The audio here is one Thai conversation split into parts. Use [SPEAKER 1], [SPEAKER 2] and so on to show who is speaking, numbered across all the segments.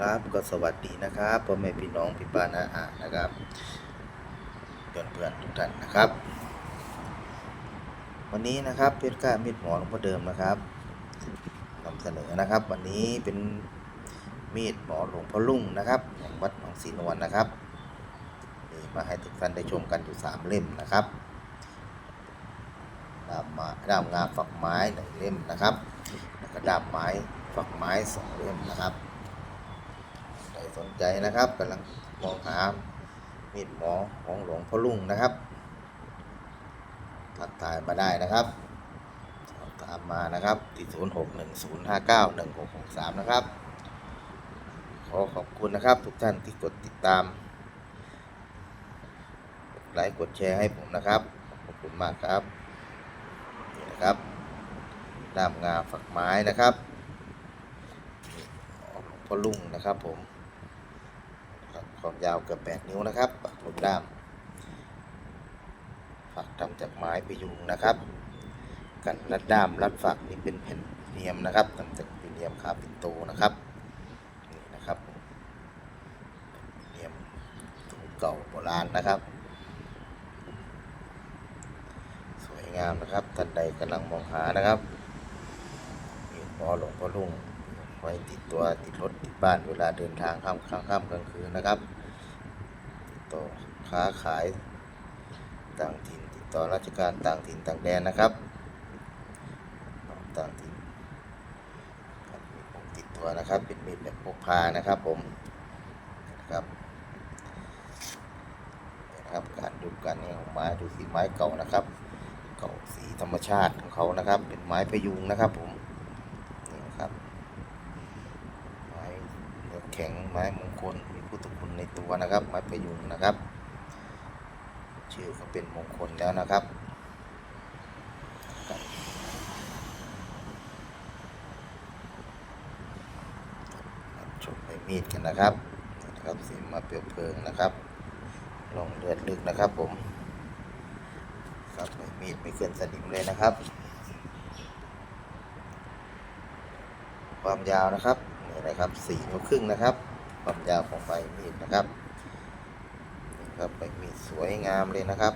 [SPEAKER 1] ครับ ก็สวัสดีนะครับพ่อแม่พี่น้องพี่ป้าน้าอานะครับเพื่อนเพื่อนทุกท่านนะครับ วันนี้นะครับเพชรก้ามีดหมอหลวงพ่อเดิมนะครับนำเสนอนะครับ วันนี้เป็นมีดหมอหลวงพ่อลุ่งนะครับแห่งวัดหนองศรีนวลนะครับนี่มาให้ทุกท่านได้ชมกันอยู่สามเล่มนะครับดามาด้ามงาฝักไม้หนึ่งเล่มนะครับ แล้วก็ดามไม้ฝักไม้สองเล่มนะครับ สนใจนะครับกำลังมองหามีดหมอของหลวงพ่อลุงนะครับทักทายมาได้นะครับสอบถามมานะครับที่0 6 1 0 5 9 1 6 6 3 นะครับ ขอขอบคุณนะครับ ทุกท่านที่กดติดตามไลค์กดแชร์ให้ผมนะครับ ขอบคุณมากครับนี่นะครับด้ามงาฝักไม้นะครับหลวงพ่อลุงนะครับผม ความยาวเกือบ 8 นิ้วนะครับปักลมด้ามฝักทำจากไม้พยุงนะครับ กันรัดด้ามรัดฝักนี่เป็นแผ่นเนียมนะครับทำจากเป็นเนียมขาปินโตนะครับนี่นะครับเนียมถุงเก่าโบราณนะครับ สวยงามนะครับท่านใดกำลังมองหานะครับมีหมอหลวงพ่อลุงไว้ติดตัวติดรถติดบ้านเวลาเดินทางค่ำค่ำค่ำกลางคืนนะครับ ต่อค้าขายต่างถิ่นติดต่อราชการต่างถิ่นต่างแดนนะครับ ต่างถิ่นผมติดตัวนะครับเป็นมีดแบบพกพานะครับผมนะครับนะครับการดูการนี่ยของไม้ดูสีไม้เก่านะครับ เก่าสีธรรมชาติของเขานะครับ เป็นไม้พยุงนะครับผมนี่นะครับ ไม้เนื้อ แข็งไม้มงคลมีพุทธคุณในตัวนะครับ ไม้ประยุงนะครับ ชื่อก็เป็นมงคลแล้วนะครับชมใบมีดกันนะครับนะครับสีมาเปลวเพลิงนะครับลองเลือดลึกนะครับผมครับใบมีดไม่เกินสนิมเลยนะครับ ความยาวนะครับ นะครับสี่นิ้วครึ่งนะครับ ความยาวของใบมีดนะครับนี่ครับใบมีดสวยงามเลยนะครับ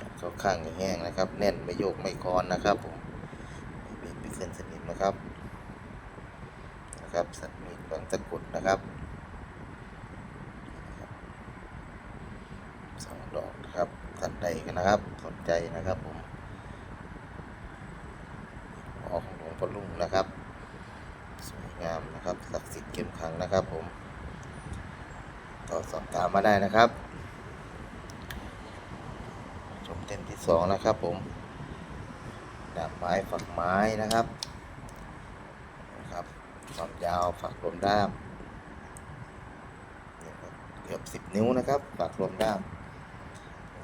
[SPEAKER 1] กัดเข้าข้างแห้งนะครับ แน่นไม่โยกไม่คอนนะครับผมมีดไม่เส้นสนิมนะครับนะครับสัตว์มีดบางตะกุดนะครับสองดอกนะครับท่านใดกันนะครับ สนใจนะครับผม อของหลวงพ่อลุงนะครับสวยงามนะครับศักดิ์สิทธิ์เข้มขังนะครับผมต่อสอบถามมาได้นะครับชมเต็มที่สองนะครับผมดาบไม้ฝักไม้นะครับนะครับความยาวฝักลมด้ามเกือบสิบนิ้วนะครับฝักลมด้าม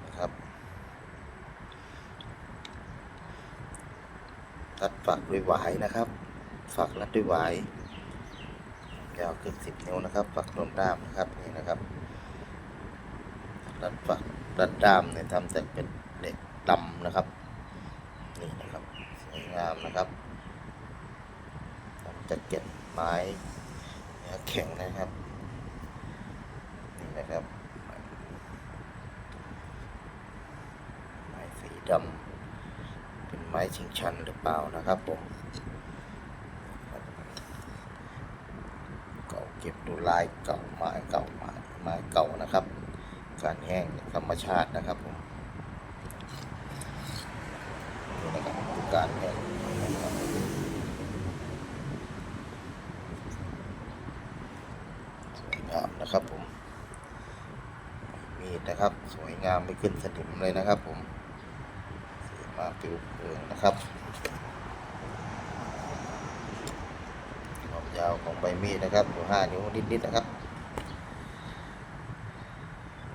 [SPEAKER 1] นะครับ รัดฝักด้วยหวายนะครับ ฝักรัดด้วยหวายยาวเกือบสิบนิ้วนะครับ ฝักลมด้ามนะครับนี่นะครับ รัดฝักรัดด้ามเนี่ยทำจากเป็นเหล็กดำนะครับ นี่นะครับสวยงามนะครับทำจากเกล็ดไม้เนื้อแข็งนะครับนี่นะครับไม้สีดำ ไม้ชิงชันหรือเปล่านะครับผมเก่าเก็บดูลายเก่าไม้เก่าไม้ไม้เก่านะครับ การแห้งธรรมชาตินะครับผมนี่นะครับการแห้งครับสวยงามนะครับผมมีดนะครับ สวยงามไม่ขึ้นสนิมเลยนะครับผม มาปิวเพลิงนะครับความยาวของใบมีดนะครับอยู่ห้านิ้วนิดๆนะครับ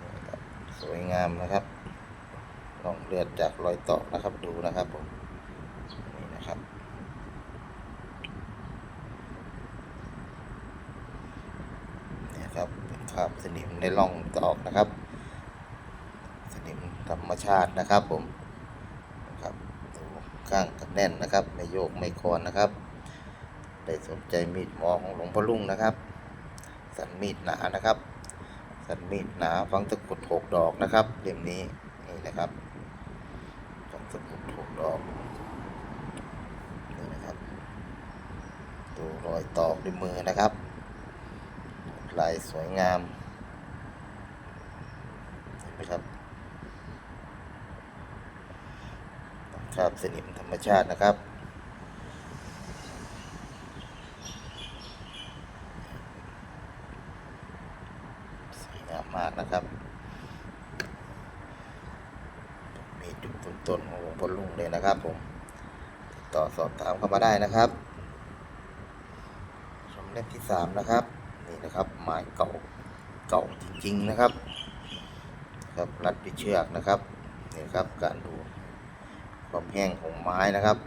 [SPEAKER 1] นี่ครับสวยงามนะครับลองเลือดจากรอยต่อนะครับดูนะครับผมนี่นะครับนี่ครับเป็นคราบสนิมในร่องตอกนะครับ สนิมธรรมชาตินะครับผม ข้างกันแน่นนะครับ ไม่โยกไม่คอนนะครับ ได้สนใจมีดหมอของหลวงพ่อลุงนะครับ สันมีดหนานะครับ สันมีดหนาฟังตะกุดหกดอกนะครับเล่มนี้นี่นะครับฟังตะกุดหกดอกนี่นะครับดูรอยตอกด้วยมือนะครับลายสวยงามเห็นไหมครับค ราบสนิมธรรมชาตินะครับ สวยงามมากนะครับ มีจุดต้นต้นของหลวงพ่อลุงเลยนะครับผมติดต่อสอบถามเข้ามาได้นะครับชมเล่มที่สามนะครับ นี่นะครับไม้เก่าเก่าจริง ๆ นะครับ ครับรัดด้วยเชือกนะครับนี่ครับการดู ความแห้งของไม้นะครับ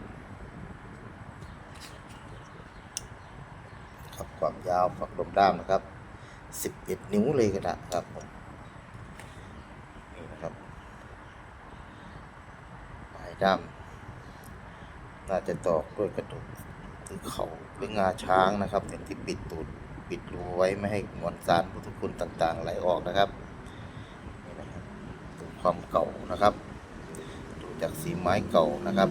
[SPEAKER 1] ครับความยาวฝักลมด้ามนะครับ 11 นิ้วเลยก็ได้ครับผมนี่นะครับปลายด้ามน่าจะตอกด้วยกระดูกหรือเขาหรืองาช้างนะครับอย่างที่ปิดตูดปิดรูไว้ไม่ให้มวลสารพุทธคุณต่างๆไหลออกนะครับนี่นะครับความเก่านะครับ จากสีไม้เก่านะครับ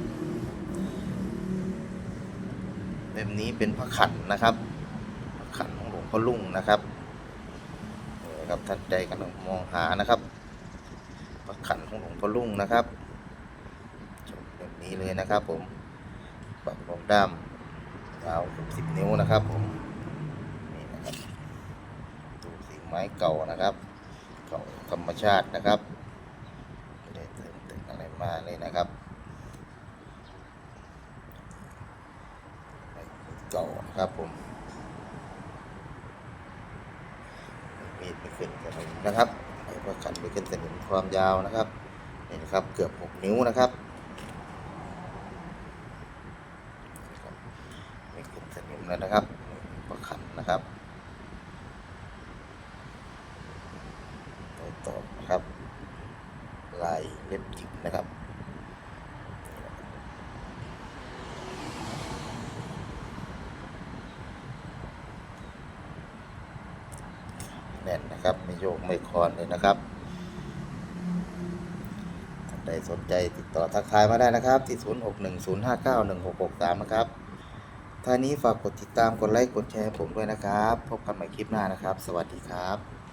[SPEAKER 1] เล่มนี้เป็นพระขันนะครับขันของหลวงพ่อลุ่งนะครับนี่นะครับท่านใดกำลังมองหานะครับพระขันของหลวงพ่อลุ่งนะครับชมแบบนี้เลยนะครับผมปักลงด้ามยาวเกือบสิบนิ้วนะครับผมนี่นะครับตูสีไม้เก่านะครับเก่าธรรมชาตินะครับไม่ได้เติมแต่งอะไร มาเลยนะครับเก่าครับผมมีดไม่ขึ้นสนิมนะครับไอ้ประกันไม่ขึ้นสนิมความยาวนะครับนี่นะครับเกือบ6นิ้วนะครับนี่ครับไม่ขึ้นสนิมแล้วนะครับประคันนะครับรอยตอกนะครับลายเล็บหยิบนะครับแน่นนะครับไม่ โยกไม่คลอนเลยนะครับท่านใดสนใจติดต่อทักทายมาได้นะครับ ที่ 0610591663 นะครับท่านี้ฝากกดติดตามกดไลค์กดแชร์ผมด้วยนะครับ พบกันใหม่คลิปหน้านะครับ สวัสดีครับ